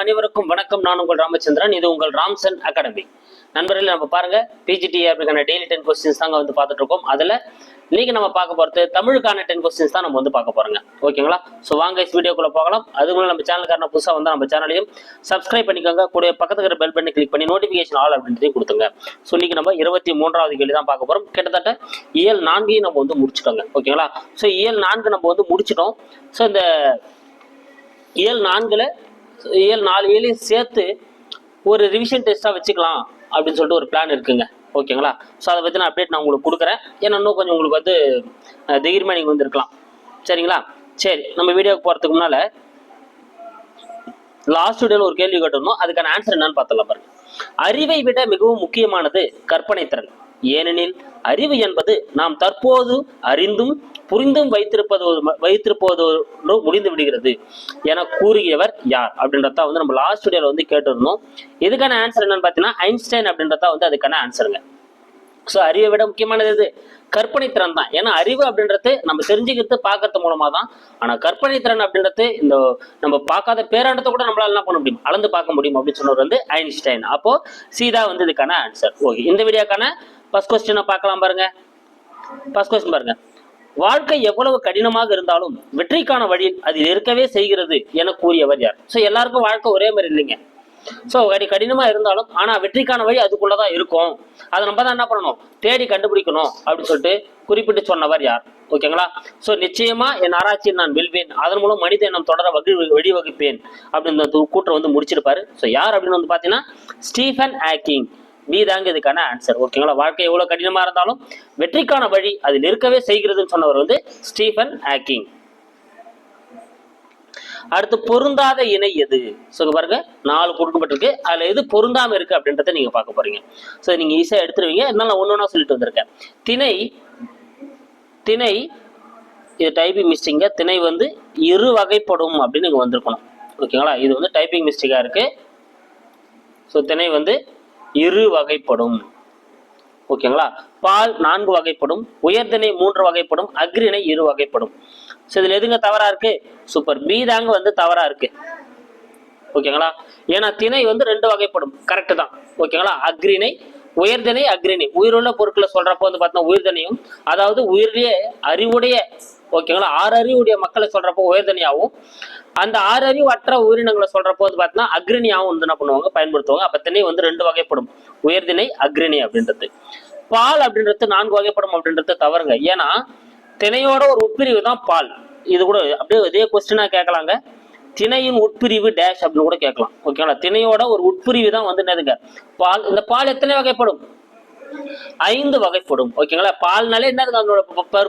அனைவருக்கும் வணக்கம். நான் உங்கள் ராமச்சந்திரன். இது உங்கள் ராம்சன் அகாடமி. நண்பர்கள் நம்ம பாருங்க பிஜிடி டெய்லி டென் கொஸ்டின்ஸ் தாங்க வந்து பார்த்துட்டு இருக்கோம். அதுல இன்னைக்கு நம்ம பார்க்க போறது தமிழுக்கான டென் கொஸ்டின்ஸ் தான் நம்ம வந்து பார்க்க போறோங்க. ஓகேங்களா? ஸோ வாங்க வீடியோக்குள்ள போகலாம். அதுக்கு நம்ம சேனலுக்கான புதுசாக வந்து நம்ம சேனலையும் சப்ஸ்கிரைப் பண்ணிக்கோங்க. கூட பக்கத்துக்கு இருக்கிற பெல் பண்ணி கிளிக் பண்ணி நோட்டிஃபிகேஷன் ஆல் அப்படின்றதையும் கொடுத்துங்க. ஸோ இன்னைக்கு நம்ம இருபத்தி மூன்றாவது கேள்வி தான் பார்க்க போறோம். கிட்டத்தட்ட இயல் நான்கையும் நம்ம வந்து முடிச்சுட்டோங்க. ஓகேங்களா? ஸோ இயல் நான்கு நம்ம வந்து முடிச்சிட்டோம். ஸோ இந்த இயல் நான்குல ஏழு நாலு ஏழையும் சேர்த்து ஒரு ரிவிஷன் டெஸ்ட்டாக வச்சுக்கலாம் அப்படின்னு சொல்லிட்டு ஒரு பிளான் இருக்குங்க. ஓகேங்களா ஸோ அதை பற்றி நான் அப்டேட் நான் உங்களுக்கு கொடுக்குறேன். ஏன்னா இன்னும் கொஞ்சம் உங்களுக்கு வந்து தைரியமாக நீங்கள் வந்திருக்கலாம். சரிங்களா? சரி நம்ம வீடியோக்கு போகிறதுக்கு முன்னால் லாஸ்ட் வீடியோவில் ஒரு கேள்வி கேட்டிருந்தோம். அதுக்கான ஆன்சர் என்னன்னு பார்த்தலாம் பாருங்க. அறிவை விட மிகவும் முக்கியமானது கற்பனை திறன். ஏனெனில் அறிவு என்பது நாம் தற்போது அறிந்தும் புரிந்தும் வைத்திருப்பது வைத்திருப்பதோடு முடிந்து விடுகிறது என கூறியவர் யார் அப்படின்றத வந்து நம்ம லாஸ்ட் வீடியோவில் வந்து கேட்டிருந்தோம். இதுக்கான ஆன்சர் என்னன்னு பார்த்தீங்கன்னா ஐன்ஸ்டைன் அப்படின்றத வந்து அதுக்கான ஆன்சருங்க ஸோ அறிவை விட முக்கியமானது எது? கற்பனை திறன் தான். ஏன்னா அறிவு அப்படின்றது நம்ம தெரிஞ்சுக்கிறது பார்க்கறது மூலமா தான் ஆனா கற்பனை திறன் அப்படின்றது இந்த நம்ம பார்க்காத பேராண்டத்தை கூட நம்மளால என்ன பண்ண முடியும்? அளந்து பார்க்க முடியும் அப்படின்னு சொன்னவர் வந்து ஐன்ஸ்டைன். அப்போ சீதா வந்து இதுக்கான ஆன்சர் ஓகே இந்த வீடியோக்கான ஃபர்ஸ்ட் கொஸ்டினை பார்க்கலாம் பாருங்க. ஃபர்ஸ்ட் கொஸ்டின் பாருங்க. வாழ்க்கை எவ்வளவு கடினமாக இருந்தாலும் வெற்றிக்கான வழி அதில் இருக்கவே செய்கிறது என கூறியவர் யார்? ஸோ எல்லாருக்கும் வாழ்க்கை ஒரே மாதிரி இல்லைங்க. ஸோ கடி கடினமா இருந்தாலும் ஆனா வெற்றிக்கான வழி அதுக்குள்ளதான் இருக்கும். அதை நம்ம தான் என்ன பண்ணணும்? தேடி கண்டுபிடிக்கணும் அப்படின்னு சொல்லிட்டு குறிப்பிட்டு சொன்னவர் யார்? ஓகேங்களா? ஸோ நிச்சயமா என் ஆராய்ச்சியில் நான் வெல்வேன். அதன் மூலம் மனித இனம் தொடர வகி வழிவகுப்பேன். அப்படின்னு இந்த கூற்றை வந்து முடிச்சிருப்பாரு. ஸோ யார் அப்படின்னு வந்து பார்த்தீங்கன்னா ஸ்டீஃபன் ஆக்கிங் பி தாங்க இதுக்கான ஆன்சர் ஓகேங்களா வாழ்க்கை எவ்வளவு கடினமா இருந்தாலும் வெற்றிக்கான வழி அதில் இருக்கவே செய்கிறதுன்னு சொன்னவர் வந்து ஸ்டீஃபன் ஹேக்கிங். அடுத்து பொருந்தாத இணை எது? ஸோ பாருங்க நாலு கொடுக்கப்பட்டிருக்கு. அதுல எது பொருந்தாம இருக்கு அப்படின்றத நீங்க பார்க்க போறீங்க. ஸோ நீங்க ஈஸியா எடுத்துருவீங்க. இருந்தாலும் நான் ஒன்று ஒன்றா சொல்லிட்டு வந்திருக்கேன். திணை திணை இது டைப்பிங் மிஸ்டேங்க திணை வந்து இரு வகைப்படும் அப்படின்னு நீங்க வந்திருக்கணும். ஓகேங்களா இது வந்து டைப்பிங் மிஸ்டேக்கா இருக்கு. ஸோ திணை வந்து இரு வகைப்படும். ஓகேங்களா? பால் நான்கு வகைப்படும் உயர்தினை மூன்று வகைப்படும் அக்ரிணை இரு வகைப்படும். ஸோ இதுல எதுங்க தவறா இருக்கு? சூப்பர் பி தாங்க வந்து தவறா இருக்கு. ஓகேங்களா? ஏன்னா திணை வந்து ரெண்டு வகைப்படும். கரெக்ட் தான். ஓகேங்களா? அக்ரிணை உயர்திணை அக்ரணி உயிருள்ள பொருட்களை சொல்றப்போ வந்து பார்த்தீங்கன்னா உயிர்தனையும் அதாவது உயிரிலேயே அறிவுடைய ஓகேங்களா? ஆறு அறிவுடைய மக்களை சொல்றப்போ உயர்தனியாகவும் அந்த ஆறு அறிவு அற்ற உயிரினங்களை சொல்றப்போ வந்து பார்த்தோம்னா அக்ரணியாகவும் வந்து என்ன பண்ணுவாங்க? பயன்படுத்துவாங்க. அப்ப திணை வந்து ரெண்டு வகைப்படும். உயர்திணை அக்ரணி அப்படின்றது. பால் அப்படின்றது நான்கு வகைப்படும் அப்படின்றது தவறுங்க. ஏன்னா திணையோட ஒரு உட்பிரிவு தான் பால். இது கூட அப்படியே இதே கொஸ்டினா கேட்கலாங்க. திணையின் உட்பிரிவு டேஷ் அப்படின்னு கூட கேட்கலாம். ஓகேங்களா திணையோட ஒரு உட்பிரிவு தான் வந்து என்னதுங்க? பால் இந்த பால் எத்தனை வகைப்படும்? ஐந்து வகைப்படும் ஓகேங்களா? பால்னாலே என்ன அதனோட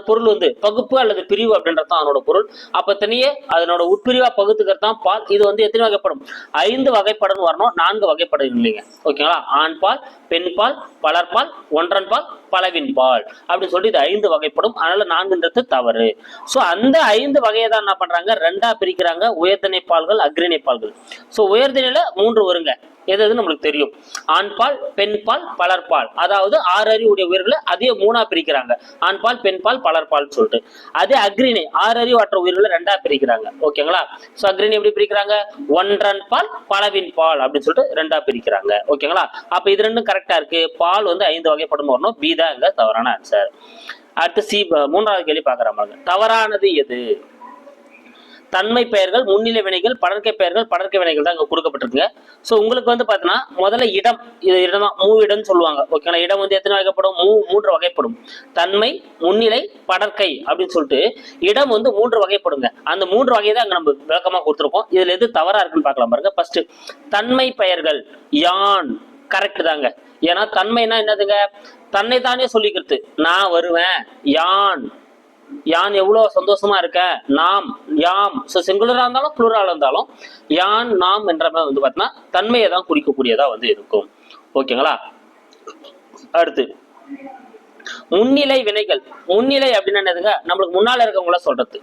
பொருள் வந்து பகுப்பு அல்லது பிரிவு அப்படின்றது தான் அதனோட பொருள். அப்ப தனியே அதனோட உட்பிரிவா பகுத்துக்கிறது தான் பால். இது வந்து எத்தனை வகைப்படும்? ஐந்து வகைப்படம் வரணும். நான்கு வகைப்படம் இல்லைங்க. ஓகேங்களா? ஆண் பால் பெண் பால் பலர்பால் ஒன்றன் பால் பலவின் பால். அப்படின்னு சொல்லிட்டு இது ஐந்து வகைப்படும். அதனால நான்குன்றது தவறு. சோ அந்த ஐந்து வகையை தான் என்ன பண்றாங்க? ரெண்டா பிரிக்கிறாங்க. உயர்திணை பால்கள் அக்ரிணை பால்கள். சோ உயர்திணையில மூன்று வருங்க. எது எது நம்மளுக்கு தெரியும். ஆண் பால் பெண் பால் பலர் பால் அதாவது ஆறு அறிவுடைய உயிர்களை அதே மூணா பிரிக்கிறாங்க. ஆண் பால் பெண் பால் பலர் சொல்லிட்டு. அதே அக்ரிணை ஆறு அறிவு அற்ற உயிர்களை ரெண்டா பிரிக்கிறாங்க. ஓகேங்களா சோ அக்ரிணை எப்படி பிரிக்கிறாங்க? ஒன்றன் பால் பலவின் பால் அப்படின்னு சொல்லிட்டு ரெண்டா பிரிக்கிறாங்க. ஓகேங்களா அப்ப இது ரெண்டும் கரெக்டா இருக்கு. பால் வந்து ஐந்து வகைப்படும் வரணும். பி தான் இங்க தவறான ஆன்சர் அடுத்து சி மூன்றாவது கேள்வி பாக்குறாங்க தவறானது எது? தன்மை பெயர்கள் முன்னிலை வினைகள் படர்க்கை பெயர்கள் படர்க்கை வினைகள் தான் இங்கே கொடுக்கப்பட்டிருக்குங்க. ஸோ உங்களுக்கு வந்து பார்த்தீங்கன்னா முதல்ல இடம் இது இடம் மூ இடம்னு சொல்லுவாங்க. ஓகேங்களா இடம் வந்து எத்தனை வகைப்படும்? மூ மூன்று வகைப்படும். தன்மை முன்னிலை படர்க்கை அப்படின்னு சொல்லிட்டு இடம் வந்து மூன்று வகைப்படுங்க. அந்த மூன்று வகையை தான் அங்கே நம்ம விளக்கமாக கொடுத்துருக்கோம். இதில் எது தவறாக இருக்குன்னு பார்க்கலாம் பாருங்க. ஃபர்ஸ்ட் தன்மை பெயர்கள் யான் கரெக்ட் தாங்க. ஏன்னா தன்மைனா என்னதுங்க? தன்னை தானே சொல்லிக்கிறது. நான் வருவேன் யான். யான் எவ்வளவு சந்தோஷமா இருக்க? நாம் யாம். ஸோ சிங்குலரா இருந்தாலும் ப்ளூரா இருந்தாலும் யான் நாம் என்ற மாதிரி வந்து பார்த்தீங்கன்னா தன்மையை தான் குறிக்கக்கூடியதா வந்து இருக்கும். ஓகேங்களா அடுத்து. முன்னிலை வினைகள். முன்னிலை அப்படின்னு என்னதுங்க? நம்மளுக்கு முன்னால இருக்கவங்கள சொல்றது.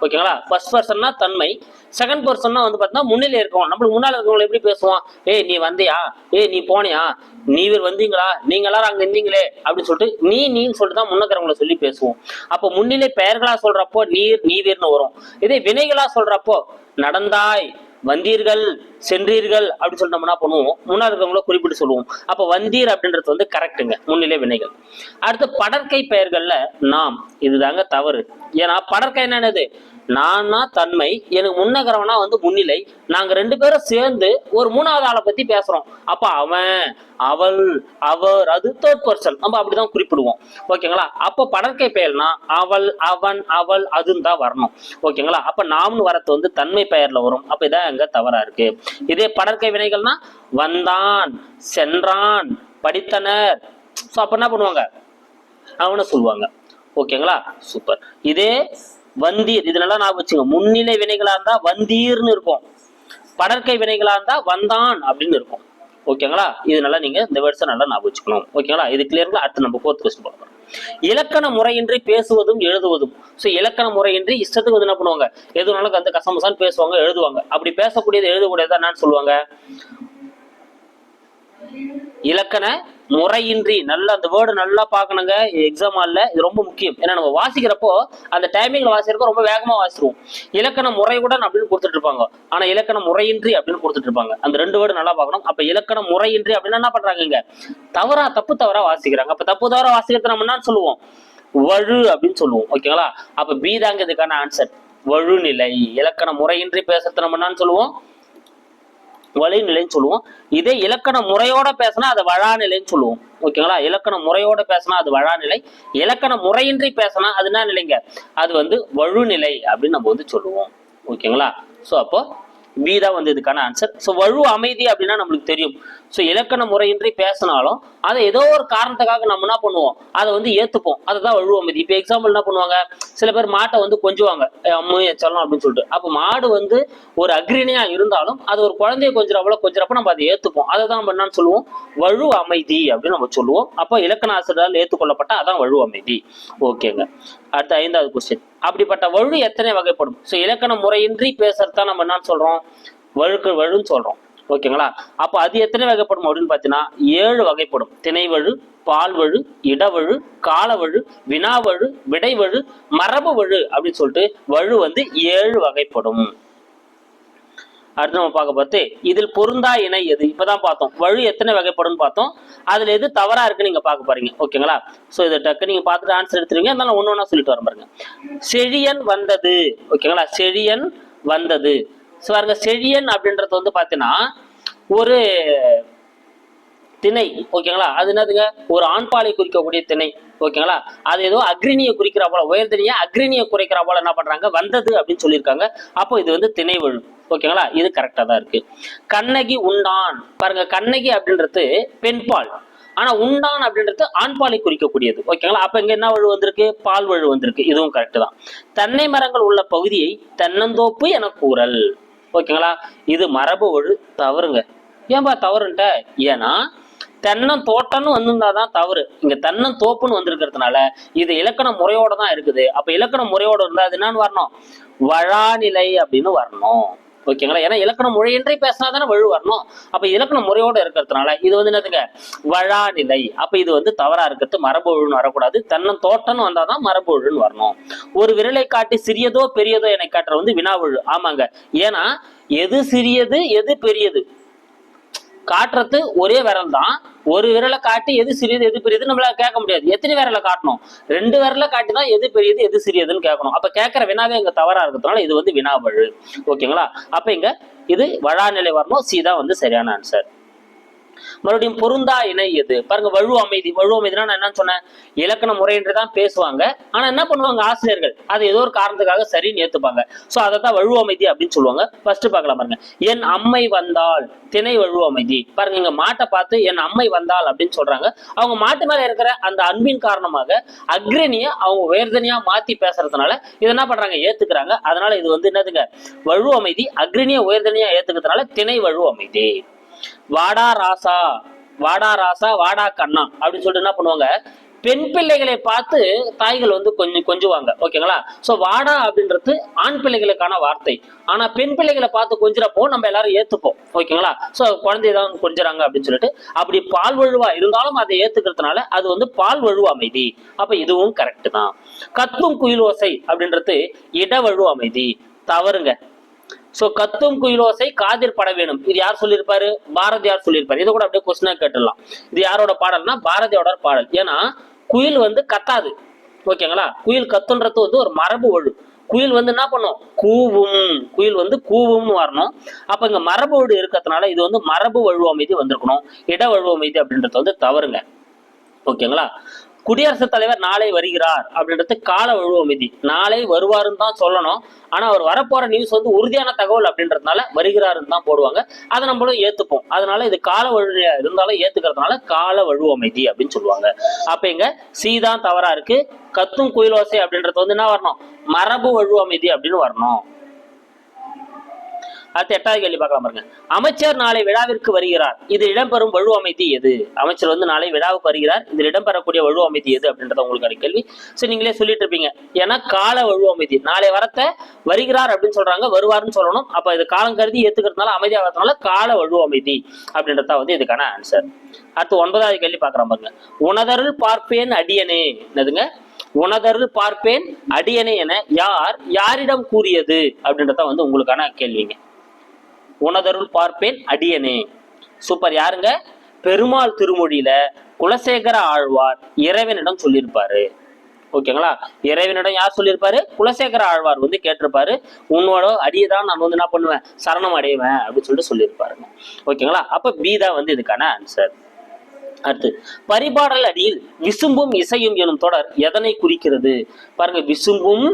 ஓகேங்களா? ஃபர்ஸ்ட் பர்சன்னா தன்மை. செகண்ட் பர்சன்னா வந்து பார்த்தீங்கன்னா முன்னிலை இருக்கவங்க. நம்மளுக்கு முன்னால இருக்கவங்களை எப்படி பேசுவோம்? ஏய் நீ வந்தியா? ஏய் நீ போனியா? நீவர் வந்தீங்களா? நீங்க எல்லாரும் அங்க இருந்தீங்களே? அப்படின்னு சொல்லிட்டு நீ நீன்னு சொல்லிட்டு தான் முன்னக்கிறவங்கள சொல்லி பேசுவோம். அப்போ முன்னிலை பெயர்களா சொல்றப்போ நீர் நீவீர்னு வரும். இதே வினைகளா சொல்றப்போ நடந்தாய் வந்தீர்கள் சென்றீர்கள் அப்படின்னு சொல்லிட்டு நம்ம என்ன பண்ணுவோம்? முன்னாடி இருக்கவங்கள குறிப்பிட்டு சொல்லுவோம். அப்ப வந்தீர் அப்படின்றது வந்து கரெக்டுங்க முன்னிலை வினைகள். அடுத்து படற்கை பெயர்கள்ல நாம். இதுதாங்க தவறு. ஏன்னா படற்கை என்னது? நானா தன்மை எனக்கு முன்னகரவனா வந்து முன்னிலை. நாங்க ரெண்டு பேரும் சேர்ந்து ஒரு மூணாவது ஆளை பத்தி பேசுறோம். அப்ப அவன் அவள் அவர் அது தேர்ட் பர்சன் நம்ம அப்படிதான் குறிப்பிடுவோம். ஓகேங்களா? அப்ப படற்கை பெயர்னா அவள் அவன் அவள் அதுன்னு தான் வரணும். ஓகேங்களா? அப்ப நாம்னு வரத்து வந்து தன்மை பெயர்ல வரும். அப்ப இதான் அங்க தவறா இருக்கு. இதே படற்கை வினைகள்னா வந்தான் சென்றான் படித்தனர். ஸோ அப்ப என்ன பண்ணுவாங்க? அவனை சொல்லுவாங்க. ஓகேங்களா? சூப்பர் இதே வந்தீர். இது நல்லா ஞாபகம் வச்சுங்க. முன்னிலை வினைகளா இருந்தா வந்தீர்னு இருக்கும். படற்கை வினைகளா இருந்தா வந்தான் அப்படின்னு இருக்கும். ஓகேங்களா? இது நல்லா நீங்க இந்த வேர்ட்ஸை நல்லா ஞாபகம் வச்சுக்கணும். ஓகேங்களா? இது கிளியருங்களா அடுத்து நம்ம ஃபோர்த் கொஸ்டின் பார்க்கலாம் இலக்கண முறையின்றி பேசுவதும் எழுதுவதும். ஸோ இலக்கண முறையின்றி இஷ்டத்துக்கு வந்து என்ன பண்ணுவாங்க? எதுனாலும் அந்த கசமசான்னு பேசுவாங்க எழுதுவாங்க. அப்படி பேசக்கூடியது எழுதக்கூடியது என்னன்னு சொல்லுவாங்க? இலக்கண முறையின்றி நல்லா அந்த வேர்டு நல்லா பார்க்கணுங்க எக்ஸாம் ஆல்ல இது ரொம்ப முக்கியம். ஏன்னா நம்ம வாசிக்கிறப்போ அந்த டைமிங்ல வாசிக்கிறப்போ ரொம்ப வேகமா வாசிடுவோம் இலக்கண முறையுடன் அப்படின்னு கொடுத்துட்டு இருப்பாங்க ஆனா இலக்கண முறையின்றி அப்படின்னு கொடுத்துட்டு இருப்பாங்க அந்த ரெண்டு வேர்டு நல்லா பார்க்கணும். அப்ப இலக்கண முறையின்றி அப்படின்னு என்ன பண்றாங்க தவறா தப்பு தவறா வாசிக்கிறாங்க. அப்ப தப்பு தவறா வாசிக்கிறது நம்ம என்ன சொல்லுவோம்? வழு அப்படின்னு சொல்லுவோம். ஓகேங்களா அப்ப பி தாங்க இதுக்கான ஆன்சர் வழுநிலை. இலக்கண முறையின்றி பேசுறது நம்ம என்னன்னு சொல்லுவோம்? வழிநிலைன்னு சொல்லுவோம். இதே இலக்கண முறையோட பேசினா அது வழாநிலைன்னு சொல்லுவோம். ஓகேங்களா? இலக்கண முறையோட பேசினா அது வழாநிலை. இலக்கண முறையின்றி பேசினா அது என்ன நிலைங்க? அது வந்து வழுநிலை அப்படின்னு நம்ம வந்து சொல்லுவோம். ஓகேங்களா? ஸோ அப்போ பி தான் வந்து இதுக்கான ஆன்சர் ஸோ வழு அமைதி அப்படின்னா நம்மளுக்கு தெரியும். ஸோ இலக்கண முறையின்றி பேசினாலும் அதை ஏதோ ஒரு காரணத்துக்காக நம்ம என்ன பண்ணுவோம்? அதை வந்து ஏத்துப்போம். அதுதான் வழு அமைதி. இப்போ எக்ஸாம்பிள் என்ன பண்ணுவாங்க? சில பேர் மாட்டை வந்து கொஞ்சுவாங்க. "ஏய், அம்மு அப்படின்னு சொல்லிட்டு. அப்போ மாடு வந்து ஒரு அக்ரிணியா இருந்தாலும் அது ஒரு குழந்தைய கொஞ்சிறப்போ கொஞ்சிறப்ப நம்ம அதை ஏற்றுப்போம் அதை தான் நம்ம என்னன்னு சொல்லுவோம்? வழு அமைதி அப்படின்னு நம்ம சொல்லுவோம். அப்போ இலக்கண ஆசிரியரால் ஏற்றுக்கொள்ளப்பட்ட அதான் வழு அமைதி. ஓகேங்க. அடுத்த ஐந்தாவது கொஸ்டின் அப்படிப்பட்ட வழு எத்தனை வகைப்படும்? ஸோ இலக்கண முறையின்றி பேசுறது தான் நம்ம என்னன்னு சொல்றோம்? வழுக்கு வழுன்னு சொல்றோம். ஓகேங்களா? அப்போ அது எத்தனை வகைப்படும் அப்படின்னு பார்த்தீங்கன்னா ஏழு வகைப்படும். திணைவழு பால்வழு இடவழு காலவழு வினாவழு விடைவழு மரபு வழு அப்படின்னு சொல்லிட்டு வழு வந்து ஏழு வகைப்படும். அடுத்து நம்ம பார்க்க பார்த்து இதில் பொருந்தா இணை எது? இப்பதான் பார்த்தோம். வழு எத்தனை வகைப்படும் பார்த்தோம். அதுல எது தவறா இருக்குன்னு நீங்க பார்க்க போறீங்க. ஓகேங்களா? சோ இதை டக்கு நீங்க பார்த்துட்டு ஆன்சர் எடுத்துருவீங்க. அதனால ஒண்ணு ஒண்ணா சொல்லிட்டு வர பாருங்க. செழியன் வந்தது. ஓகேங்களா? செழியன் வந்தது. ஸோ பாருங்க. செழியன் அப்படின்றது வந்து பாத்தீங்கன்னா ஒரு திணை. ஓகேங்களா? அது என்னதுங்க? ஒரு ஆண்பாலை குறிக்கக்கூடிய திணை. ஓகேங்களா? அது ஏதோ அக்ரிணியை குறிக்கிற போல உயர்தினியா அக்ரிணியை குறைக்கிற போல என்ன பண்றாங்க? வந்தது அப்படின்னு சொல்லியிருக்காங்க. அப்போ இது வந்து திணை விழும். ஓகேங்களா இது கரெக்டா தான் இருக்கு. கண்ணகி உண்டான். பாருங்க கண்ணகி அப்படின்றது பெண்பால். ஆனா உண்டான் அப்படின்றது ஆண்பாலை குறிக்கக்கூடியது. ஓகேங்களா அப்ப இங்க என்ன வழு வந்திருக்கு? பால் வழு வந்திருக்கு. இதுவும் கரெக்ட் தான். தென்னை மரங்கள் உள்ள பகுதியை தென்னந்தோப்பு என கூறல். ஓகேங்களா இது மரபு வழு தவறுங்க. ஏன்பா தவறுன்ட்ட? ஏன்னா தென்னம் தோட்டம்னு வந்திருந்தாதான் தவறு. இங்க தென்னம் தோப்புன்னு வந்திருக்கிறதுனால இது இலக்கண முறையோட தான் இருக்குது. அப்ப இலக்கண முறையோட இருந்தா அது என்னன்னு வரணும்? வழாநிலை அப்படின்னு வரணும். ஓகேங்களா? ஏன்னா இலக்கண மொழியின்றி பேசினா தானே வழு வரணும். அப்ப இலக்கண முறையோட இருக்கிறதுனால இது வந்து என்னதுங்க? வழாநிலை. அப்ப இது வந்து தவறா இருக்கிறது. மரபு ஒழுன்னு வரக்கூடாது. தன்னம் தோட்டம்னு வந்தாதான் மரபு ஒழுன்னு வரணும். ஒரு விரலை காட்டி சிறியதோ பெரியதோ என காட்டுற வந்து வினாவழு. ஆமாங்க. ஏன்னா எது சிறியது எது பெரியது? காட்டுறது ஒரே விரல் தான். ஒரு விரலை காட்டி எது சிறியது எது பெரியது நம்மளால கேட்க முடியாது. எத்தனை விரலை காட்டணும்? ரெண்டு விரலை காட்டி தான் எது பெரியது எது சிறியதுன்னு கேட்கணும். அப்ப கேட்கிற வினாவே இங்க தவறா இருக்கிறதுனால இது வந்து வினாவழு. ஓகேங்களா? அப்ப இங்க இது வழாநிலை வரணும். சி தான் வந்து சரியான ஆன்சர் மறுபடியும் பொருந்தா இணை எது? பாருங்க வழு அமைதி. வழு அமைதினா நான் என்ன சொன்னேன். இலக்கண முறையின்றி தான் பேசுவாங்க. ஆனா என்ன பண்ணுவாங்க ஆசிரியர்கள்? அது ஏதோ ஒரு காரணத்துக்காக சரின்னு ஏத்துப்பாங்க. சோ அதை தான் வழு அமைதி அப்படின்னு சொல்லுவாங்க. ஃபர்ஸ்ட் பார்க்கலாம் பாருங்க. என் அம்மை வந்தால் திணை வழு அமைதி. பாருங்க இங்க மாட்டை பார்த்து என் அம்மை வந்தால் அப்படின்னு சொல்றாங்க. அவங்க மாட்டு மேல இருக்கிற அந்த அன்பின் காரணமாக அக்ரணிய அவங்க உயர்தனியா மாத்தி பேசுறதுனால இதை என்ன பண்றாங்க? ஏத்துக்கிறாங்க. அதனால இது வந்து என்னதுங்க? வழு அமைதி அக்ரணிய உயர்தனியா ஏத்துக்கிறதுனால திணை வழு அமைதி. வாடா ராசா வாடா ராசா வாடா கண்ணா அப்படின்னு சொல்லிட்டு என்ன பண்ணுவாங்க? பெண் பிள்ளைகளை பார்த்து தாய்கள் வந்து கொஞ்சம் கொஞ்சுவாங்க. ஓகேங்களா? சோ வாடா அப்படின்றது ஆண் பிள்ளைகளுக்கான வார்த்தை. ஆனா பெண் பிள்ளைகளை பார்த்து கொஞ்சிறப்போ நம்ம எல்லாரும் ஏத்துப்போம். ஓகேங்களா? சோ குழந்தை தான் கொஞ்சுறாங்க அப்படின்னு சொல்லிட்டு அப்படி பால் வழுவா இருந்தாலும் அதை ஏத்துக்கிறதுனால அது வந்து பால் வழு அமைதி. அப்ப இதுவும் கரெக்ட் தான். கத்தும் குயில் ஓசை அப்படின்றது இடவழு அமைதி. தவறுங்க. சோ கத்தும் குயிலோசை காதில் பட வேணும். இது யார் சொல்லியிருப்பாரு? பாரதியார் சொல்லியிருப்பாரு. இதை கூட அப்படியே கொஸ்டினா கேட்டுடலாம். இது யாரோட பாடல்னா? பாரதியோட பாடல். ஏன்னா குயில் வந்து கத்தாது. ஓகேங்களா? குயில் கத்துன்றது வந்து ஒரு மரபு ஒழு. குயில் வந்து என்ன பண்ணும்? கூவும். குயில் வந்து கூவும்னு வரணும். அப்ப இங்க மரபு ஒழு இருக்கிறதுனால இது வந்து மரபு வழுவ அமைதி வந்திருக்கணும். இட வழுவ அமைதி அப்படின்றது வந்து தவறுங்க. ஓகேங்களா? குடியரசுத் தலைவர் நாளை வருகிறார் அப்படின்றது கால வழுவ அமைதி நாளை வருவாருன்னு தான் சொல்லணும். ஆனா அவர் வரப்போற நியூஸ் வந்து உறுதியான தகவல் அப்படின்றதுனால வருகிறாருன்னு தான் போடுவாங்க. அதை நம்மளும் ஏத்துப்போம். அதனால இது கால வழியா இருந்தாலும் ஏத்துக்கிறதுனால கால வழுவ அமைதி அப்படின்னு சொல்லுவாங்க. அப்ப இங்க சி தான் தவறா இருக்கு. கத்தும் குயிலோசை அப்படின்றது வந்து என்ன வரணும்? மரபு வழுவ அமைதி அப்படின்னு வரணும். அடுத்து எட்டாவது கேள்வி பார்க்கலாம் பாருங்க. அமைச்சர் நாளை விழாவிற்கு வருகிறார். இது இடம்பெறும் வழு அமைதி எது? அமைச்சர் வந்து நாளை விழாவுக்கு வருகிறார். இதில் இடம்பெறக்கூடிய வழு அமைதி எது அப்படின்றத உங்களுக்கான கேள்வி. சரி நீங்களே சொல்லிட்டு இருப்பீங்க. ஏன்னா கால வழு அமைதி நாளை வரத்த வருகிறார் அப்படின்னு சொல்றாங்க வருவார்னு சொல்லணும். அப்ப இது காலம் கருதி ஏத்துக்கிறதுனால அமைதியாக வரதுனால கால வழு அமைதி அப்படின்றத வந்து இதுக்கான ஆன்சர் அடுத்து ஒன்பதாவது கேள்வி பார்க்கலாம் பாருங்க. உணதருள் பார்ப்பேன் அடியனே. என்னதுங்க? உணதருள் பார்ப்பேன் அடியனே என யார் யாரிடம் கூறியது அப்படின்றத வந்து உங்களுக்கான கேள்விங்க. உனதருள் பார்ப்பேன் அடியனே. சூப்பர். யாருங்க? பெருமாள் திருமொழியில குலசேகர ஆழ்வார் இறைவனிடம் சொல்லியிருப்பாரு. ஓகேங்களா? இறைவனிடம் யார் சொல்லியிருப்பாரு? குலசேகர ஆழ்வார் வந்து கேட்டிருப்பாரு. உன்னோட அடியை தான் நான் வந்து என்ன பண்ணுவேன்? சரணம் அடைவேன் அப்படின்னு சொல்லிட்டு சொல்லியிருப்பாருங்க. ஓகேங்களா? அப்ப பி தான் வந்து இதுக்கான ஆன்சர் அடுத்து பரிபாடல் அடியில் விசும்பும் இசையும் எனும் தொடர் எதனை குறிக்கிறது? பாருங்க விசும்பும்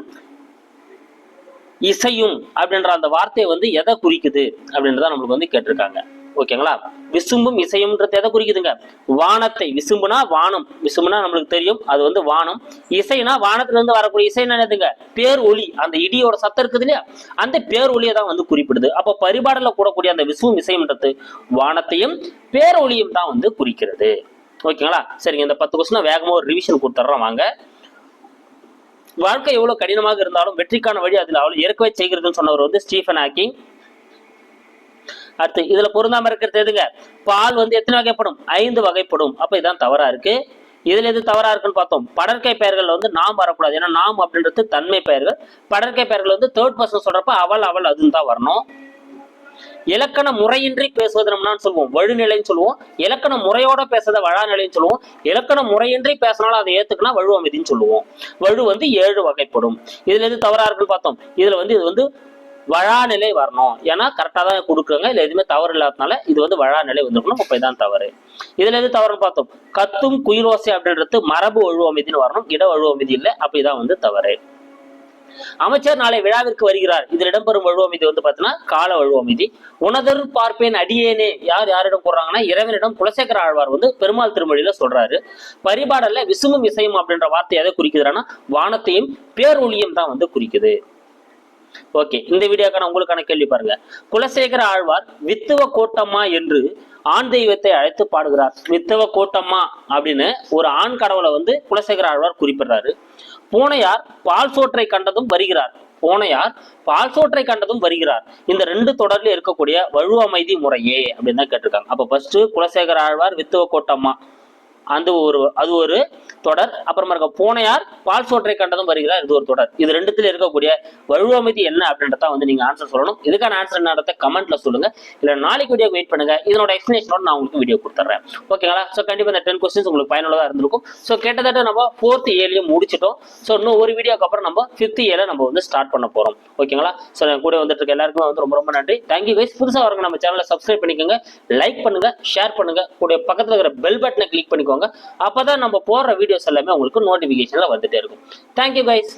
இசையும் அப்படின்ற அந்த வார்த்தையை வந்து எதை குறிக்குது அப்படின்றத நம்மளுக்கு வந்து கேட்டிருக்காங்க. ஓகேங்களா? விசும்பும் இசையும்ன்றது எதை குறிக்குதுங்க? வானத்தை. விசும்புனா வானம். விசும்புனா நம்மளுக்கு தெரியும். அது வந்து வானம். இசைனா வானத்துல இருந்து வரக்கூடிய இசை என்னதுங்க? பேர் ஒளி அந்த இடியோட சத்தம் இருக்குது இல்லையா? அந்த பேர் ஒளியை தான் வந்து குறிப்பிடுது. அப்போ பரிபாடல கூடக்கூடிய அந்த விசுவும் இசையும்ன்றது வானத்தையும் பேரொளியும் தான் வந்து குறிக்கிறது. ஓகேங்களா? சரிங்க இந்த பத்து கொஸ்டின் வேகமாக ஒரு ரிவிஷன் கொடுத்துட்றோம் வாங்க. வாழ்க்கை எவ்வளவு கடினமாக இருந்தாலும் வெற்றிக்கான வழி அதில் அவள் இறக்கவே செய்கிறதுன்னு சொன்னவர் வந்து ஸ்டீஃபன் ஹாக்கிங். அடுத்து இதுல பொருந்தாம இருக்கிறது எதுங்க? பால் வந்து எத்தனை வகைப்படும்? ஐந்து வகைப்படும். அப்ப இதான் தவறா இருக்கு. இதுல எது தவறா இருக்குன்னு பார்த்தோம். படற்கை பெயர்கள் வந்து நாம் வரக்கூடாது. ஏன்னா நாம் அப்படின்றது தன்மை பெயர்கள். படற்கை பெயர்கள் வந்து தேர்ட் பர்சன் சொல்றப்ப அவள் அவள் அதுன்னு தான் வரணும். இலக்கண முறையின்றி பேசுவது நம்ம சொல்லுவோம். வழுநிலைன்னு சொல்லுவோம். இலக்கண முறையோட பேசுறத வழாநிலைன்னு சொல்லுவோம். இலக்கண முறையின்றி பேசினாலும் அதை ஏத்துக்கினா வழு அமைதின்னு சொல்லுவோம். வழு வந்து ஏழு வகைப்படும். இதுல எது தவறா இருக்குன்னு பார்த்தோம். இதுல வந்து இது வந்து வழாநிலை வரணும். ஏன்னா கரெக்டாக தான் கொடுக்குறாங்க. இல்லை எதுவுமே தவறு இல்லாதனால இது வந்து வழாநிலை வந்துருக்கணும். அப்போ இதான் தவறு. இதுல எது தவறுன்னு பார்த்தோம். கத்தும் குயிலோசை அப்படின்றது மரபு ஒழுவமைதின்னு வரணும். இட ஒழுவமைதி அமைதி இல்லை. அப்ப இதான் வந்து தவறு. அமைச்சர் நாளை விழாவிற்கு வருகிறார். இதில் இடம்பெறும் வழுவமைதி வந்து பார்த்தீங்கன்னா கால வழுவமைதி. உணதர் பார்ப்பேன் அடியேனே யார் யாரிடம் கூறாங்கன்னா இறைவனிடம் குலசேகர ஆழ்வார் வந்து பெருமாள் திருமொழியில சொல்றாரு. பரிபாடல்ல விசுமும் இசையும் அப்படின்ற வார்த்தை எதை குறிக்குதுன்னா வானத்தையும் பேரொளியும் தான் வந்து குறிக்குது. ஓகே இந்த வீடியோக்கான உங்களுக்கான கேள்வி பாருங்க. குலசேகர ஆழ்வார் வித்துவ கோட்டம்மா என்று ஆண் தெய்வத்தை அழைத்து பாடுகிறார். வித்தவ கோட்டம்மா அப்படின்னு ஒரு ஆண் கடவுளை வந்து குலசேகர ஆழ்வார் குறிப்பிடுறாரு. பூனையார் பால் சோற்றை கண்டதும் வருகிறார். பூனையார் பால் சோற்றை கண்டதும் வருகிறார். இந்த ரெண்டு தொடர்ல இருக்கக்கூடிய வழு அமைதி முறையே அப்படின்னு தான் கேட்டிருக்காங்க. அப்ப ஃபர்ஸ்ட் குலசேகர ஆழ்வார் வித்துவ கோட்டம்மா. அந்த ஒரு அது ஒரு தொடர். அப்புறமா இருக்க பூனையார் பால் சோற்றை கண்டதும் வருகிறார். இது ஒரு தொடர். இது ரெண்டுத்துல இருக்கக்கூடிய வலுவமைதி என்ன அப்படின்றத வந்து நீங்க ஆன்சர் சொல்லணும். இதுக்கான ஆன்சர் என்னன்றத கமெண்ட்ல சொல்லுங்க. இல்ல நாளைக்கு வீடியோ வெயிட் பண்ணுங்க. இதனோட எக்ஸ்பிளேஷனோட நான் உங்களுக்கு வீடியோ கொடுத்துறேன். ஓகேங்களா ஸோ கண்டிப்பா இந்த டென் கொஸ்டின்ஸ் உங்களுக்கு பயனுள்ளதா இருந்திருக்கும். ஸோ கிட்டத்தட்ட நம்ம ஃபோர்த் ஏலையும் முடிச்சிட்டோம். ஸோ இன்னும் ஒரு வீடியோக்கு அப்புறம் நம்ம ஃபிஃப்த் ஏல நம்ம வந்து ஸ்டார்ட் பண்ண போறோம். ஓகேங்களா ஸோ என் கூட வந்துட்டு இருக்க எல்லாருக்குமே வந்து ரொம்ப ரொம்ப நன்றி. தேங்க்யூ கைஸ் புதுசாக வரங்க நம்ம சேனலை சப்ஸ்கிரைப் பண்ணிக்கோங்க. லைக் பண்ணுங்க ஷேர் பண்ணுங்க. கூட பக்கத்துல இருக்கிற பெல் பட்டனை கிளிக் பண்ணிக்கோங்க. அப்பதான் நம்ம போடுற வீடியோஸ் எல்லாமே உங்களுக்கு நோட்டிஃபிகேஷனில் வந்துட்டே இருக்கும். Thank you guys